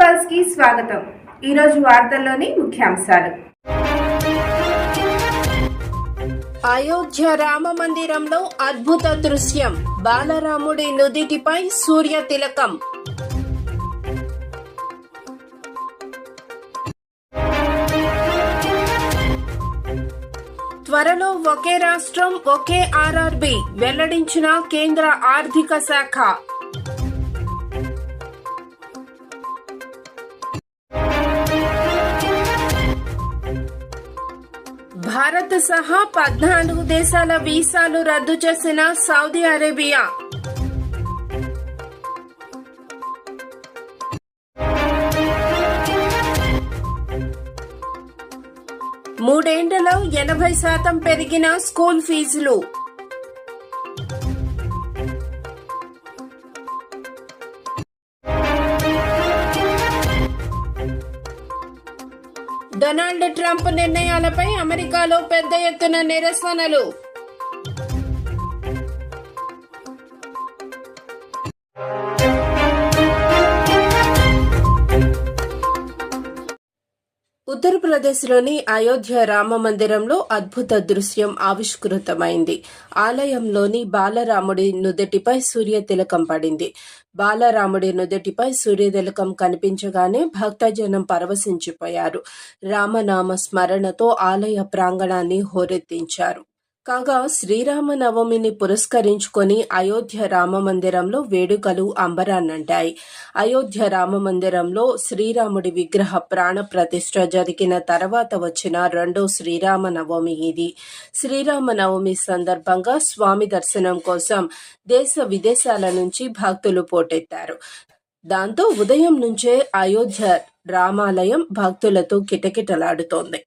పల్స్కి స్వాగతం. ఈరోజు వార్తల్లోని ముఖ్యాంశాలు. అయోధ్య రామ మందిరంలో అద్భుత దృశ్యం. బాలరాముడి నుదిటిపై సూర్య తిలకం. త్వరలో ఒకే రాష్ట్రం ఒకే ఆర్ఆర్బి వెల్లడించిన కేంద్ర ఆర్థిక శాఖ. భారత్ సహా పద్నాలుగు దేశాల వీసాలు రద్దు చేసిన సౌదీ అరేబియా. మూడేండ్లలో ఎనభై శాతం పెరిగిన స్కూల్ ఫీజులు. డొనాల్డ్ ట్రంప్ నిర్ణయాలపై అమెరికాలో పెద్ద ఎత్తున నిరసనలు. ఉత్తరప్రదేశ్లోని అయోధ్య రామ మందిరంలో అద్భుత దృశ్యం ఆవిష్కృతమైంది. ఆలయంలోని బాలరాముడి నుదుటిపై సూర్య తిలకం పడింది. బాలరాముడి నుదుటిపై సూర్యతిలకం కనిపించగానే భక్తజనం పరవశించిపోయారు. రామనామ స్మరణతో ఆలయ ప్రాంగణాన్ని హోరెత్తించారు. కాగా శ్రీరామనవమిని పురస్కరించుకొని అయోధ్య రామ మందిరంలో వేడుకలు అంబరాన్నంటాయి. అయోధ్య రామ మందిరంలో శ్రీరాముడి విగ్రహ ప్రాణ ప్రతిష్ఠ జరిగిన తర్వాత వచ్చిన రెండో శ్రీరామనవమి ఇది. శ్రీరామనవమి సందర్భంగా స్వామి దర్శనం కోసం దేశ విదేశాల నుంచి భక్తులు పోటెత్తారు. దాంతో ఉదయం నుంచే అయోధ్య రామాలయం భక్తులతో కిటకిటలాడుతోంది.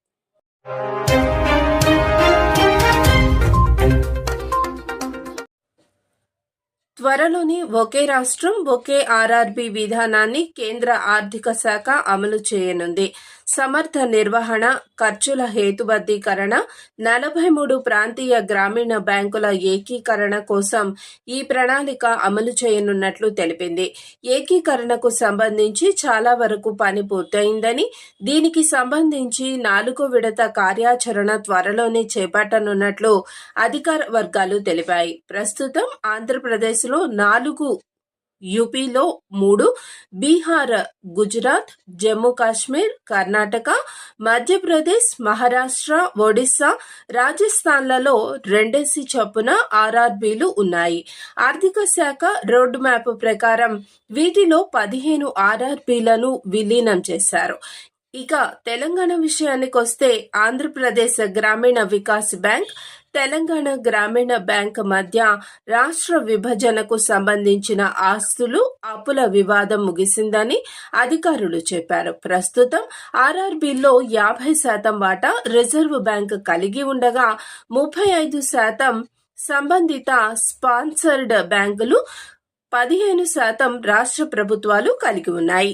త్వరలోనే ఒకే రాష్ట్రం ఒకే ఆర్ఆర్బి విధానాన్ని కేంద్ర ఆర్థిక శాఖ అమలు చేయనుంది. సమర్థ నిర్వహణ ఖర్చుల హేతుబద్ధీకరణ నలభై మూడు ప్రాంతీయ గ్రామీణ బ్యాంకుల ఏకీకరణ కోసం ఈ ప్రణాళిక అమలు చేయనున్నట్లు తెలిపింది. ఏకీకరణకు సంబంధించి చాలా వరకు పని పూర్తయిందని దీనికి సంబంధించి నాలుగో విడత కార్యాచరణ త్వరలోనే చేపట్టనున్నట్లు అధికార వర్గాలు తెలిపాయి. ప్రస్తుతం ఆంధ్రప్రదేశ్లో నాలుగు యూపీలో మూడు బీహార్ గుజరాత్ జమ్మూ కాశ్మీర్ కర్ణాటక మధ్యప్రదేశ్ మహారాష్ట్ర ఒడిశా రాజస్థాన్లలో రెండేసి చొప్పున ఆర్ఆర్బీలు ఉన్నాయి. ఆర్థిక శాఖ రోడ్ మ్యాప్ ప్రకారం వీటిలో పదిహేను ఆర్ఆర్బీలను విలీనం చేశారు. ఇక తెలంగాణ విషయానికి వస్తే ఆంధ్రప్రదేశ్ గ్రామీణ వికాస్ బ్యాంక్ తెలంగాణ గ్రామీణ బ్యాంక్ మధ్య రాష్ట్ర విభజనకు సంబంధించిన ఆస్తులు అప్పుల వివాదం ముగిసిందని అధికారులు చెప్పారు. ప్రస్తుతం ఆర్ఆర్బీలో యాభై శాతం వాటా రిజర్వ్ బ్యాంక్ కలిగి ఉండగా ముప్పై ఐదు శాతం సంబంధిత స్పాన్సర్డ్ బ్యాంకులు పదిహేను శాతం రాష్ట్ర ప్రభుత్వాలు కలిగి ఉన్నాయి.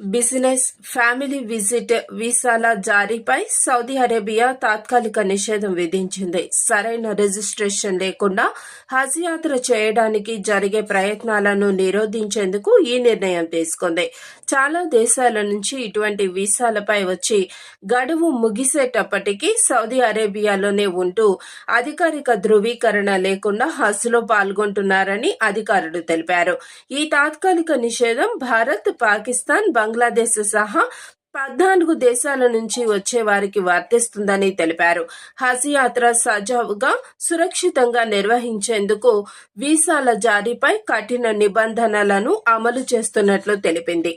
బిజినెస్ ఫ్యామిలీ విజిట్ వీసాల జారీపై సౌదీ అరేబియా తాత్కాలిక నిషేధం విధించింది. సరైన రిజిస్ట్రేషన్ లేకుండా హజ్ యాత్ర చేయడానికి జరిగే ప్రయత్నాలను నిరోధించేందుకు ఈ నిర్ణయం తీసుకుంది. చాలా దేశాల నుంచి ఇటువంటి వీసాలపై వచ్చి గడువు ముగిసేటప్పటికీ సౌదీ అరేబియాలోనే ఉంటూ అధికారిక ధృవీకరణ లేకుండా హజ్లో పాల్గొంటున్నారని అధికారులు తెలిపారు. ఈ తాత్కాలిక నిషేధం భారత్ పాకిస్తాన్ బంగ్లాదేశ్ సహా పద్నాలుగు దేశాల నుంచి వచ్చే వారికి వర్తిస్తుందని తెలిపారు. హజ్ యాత్ర సజావుగా సురక్షితంగా నిర్వహించేందుకు వీసాల జారీపై కఠిన నిబంధనలను అమలు చేస్తున్నట్లు తెలిపింది.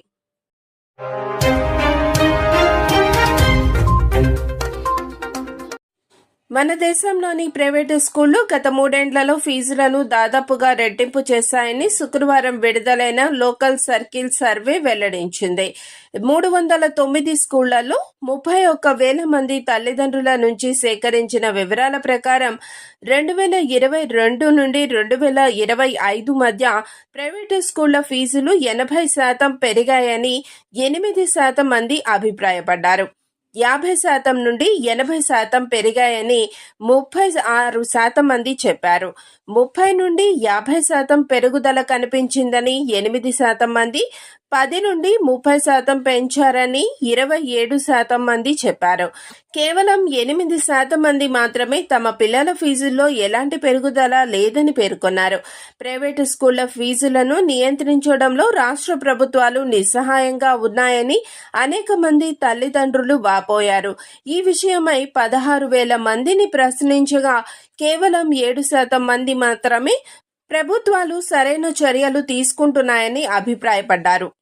మన దేశంలోని ప్రైవేటు స్కూళ్ళు గత మూడేండ్లలో ఫీజులను దాదాపుగా రెట్టింపు చేశాయని శుక్రవారం విడుదలైన లోకల్ సర్కిల్ సర్వే వెల్లడించింది. మూడు వందల తొమ్మిది స్కూళ్ళలో ముప్పై ఒక్క వేల మంది తల్లిదండ్రుల నుంచి సేకరించిన వివరాల ప్రకారం రెండు వేల ఇరవై రెండు నుండి రెండు వేల ఇరవై ఐదు మధ్య ప్రైవేటు స్కూళ్ళ ఫీజులు ఎనభై శాతం పెరిగాయని ఎనిమిది శాతం మంది అభిప్రాయపడ్డారు. యాభై శాతం నుండి ఎనభై శాతం పెరిగాయని ముప్పై ఆరు శాతం మంది చెప్పారు. ముప్పై నుండి యాభై శాతం పెరుగుదల కనిపించిందని ఎనిమిది శాతం మంది పది నుండి ముప్పై శాతం పెంచారని ఇరవై ఏడు శాతం మంది చెప్పారు. కేవలం ఎనిమిది శాతం మంది మాత్రమే తమ పిల్లల ఫీజుల్లో ఎలాంటి పెరుగుదల లేదని పేర్కొన్నారు. ప్రైవేటు స్కూళ్ళ ఫీజులను నియంత్రించడంలో రాష్ట్ర ప్రభుత్వాలు నిస్సహాయంగా ఉన్నాయని అనేక మంది తల్లిదండ్రులు వాపోయారు. ఈ విషయమై పదహారు వేల మందిని ప్రశ్నించగా కేవలం ఏడు శాతం మంది మాత్రమే ప్రభుత్వాలు సరైన చర్యలు తీసుకుంటున్నాయని అభిప్రాయపడ్డారు.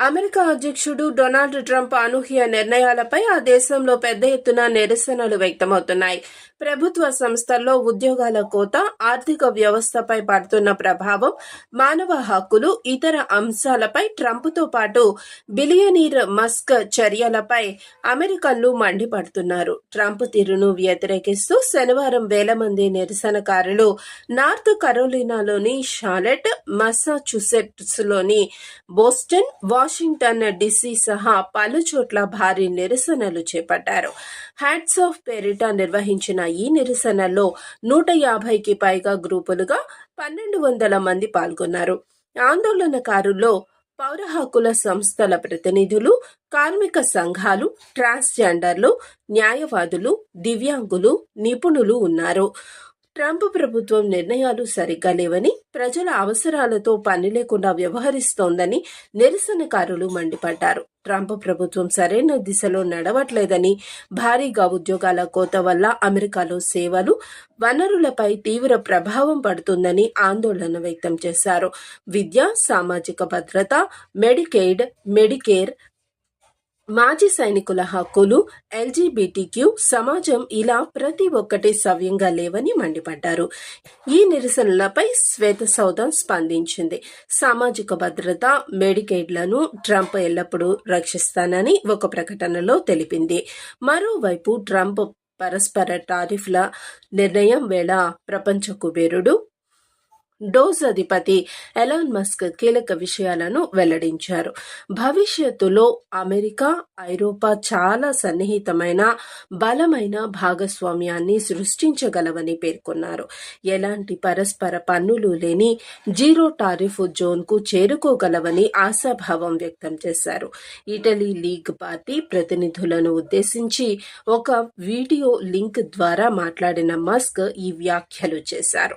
అమెరికా అధ్యక్షుడు డొనాల్డ్ ట్రంప్ అనూహ్య నిర్ణయాలపై ఆ దేశంలో పెద్ద ఎత్తున నిరసనలు వ్యక్తమవుతున్నాయి. ప్రభుత్వ సంస్థల్లో ఉద్యోగాల కోత ఆర్థిక వ్యవస్థపై పడుతున్న ప్రభావం మానవ హక్కులు ఇతర అంశాలపై ట్రంప్తో పాటు బిలియనీర్ మస్క్ చర్యలపై అమెరికన్లు మండిపడుతున్నారు. ట్రంప్ తీరును వ్యతిరేకిస్తూ శనివారం వేల మంది నిరసనకారులు నార్త్ కరోలినాలోని షాలెట్ మసాచుసెట్స్లోని బోస్టన్ వాషింగ్టన్ డిసి సహా పలు చోట్ల భారీ నిరసనలు చేపట్టారు. హ్యాట్స్ ఆఫ్ పేరిట నిర్వహించిన ఈ నిరసనలో నూట యాభైకి పైగా గ్రూపులుగా పన్నెండు వందల మంది పాల్గొన్నారు. ఆందోళనకారుల్లో పౌర హక్కుల సంస్థల ప్రతినిధులు కార్మిక సంఘాలు ట్రాన్స్జెండర్లు న్యాయవాదులు దివ్యాంగులు నిపుణులు ఉన్నారు. ట్రంప్ ప్రభుత్వం నిర్ణయాలు సరిగ్గా లేవని ప్రజల అవసరాలతో పని లేకుండా వ్యవహరిస్తోందని నిరసనకారులు మండిపడ్డారు. ట్రంప్ ప్రభుత్వం సరైన దిశలో నడవట్లేదని భారీగా ఉద్యోగాల కోత వల్ల అమెరికాలో సేవలు వనరులపై తీవ్ర ప్రభావం పడుతుందని ఆందోళన వ్యక్తం చేశారు. విద్య సామాజిక భద్రత మెడికేడ్ మెడికేర్ మాజీ సైనికుల హక్కులు ఎల్జీబీటీక్యూ సమాజం ఇలా ప్రతి ఒక్కటి సవ్యంగా లేవని మండిపడ్డారు. ఈ నిరసనలపై శ్వేత సౌధం స్పందించింది. సామాజిక భద్రత మెడికేడ్లను ట్రంప్ ఎల్లప్పుడూ రక్షిస్తానని ఒక ప్రకటనలో తెలిపింది. మరోవైపు ట్రంప్ పరస్పర టారిఫ్ల నిర్ణయం వేళ ప్రపంచ కుబేరుడు డోజ్ అధిపతి ఎలాన్ మస్క్ కీలక విషయాలను వెల్లడించారు. భవిష్యత్తులో అమెరికా ఐరోపా చాలా సన్నిహితమైన బలమైన భాగస్వామ్యాన్ని సృష్టించగలవని పేర్కొన్నారు. ఎలాంటి పరస్పర పన్నులు లేని జీరో టారిఫ్ జోన్కు చేరుకోగలవని ఆశాభావం వ్యక్తం చేశారు. ఇటలీ లీగ్ పార్టీ ప్రతినిధులను ఉద్దేశించి ఒక వీడియో లింక్ ద్వారా మాట్లాడిన మస్క్ ఈ వ్యాఖ్యలు చేశారు.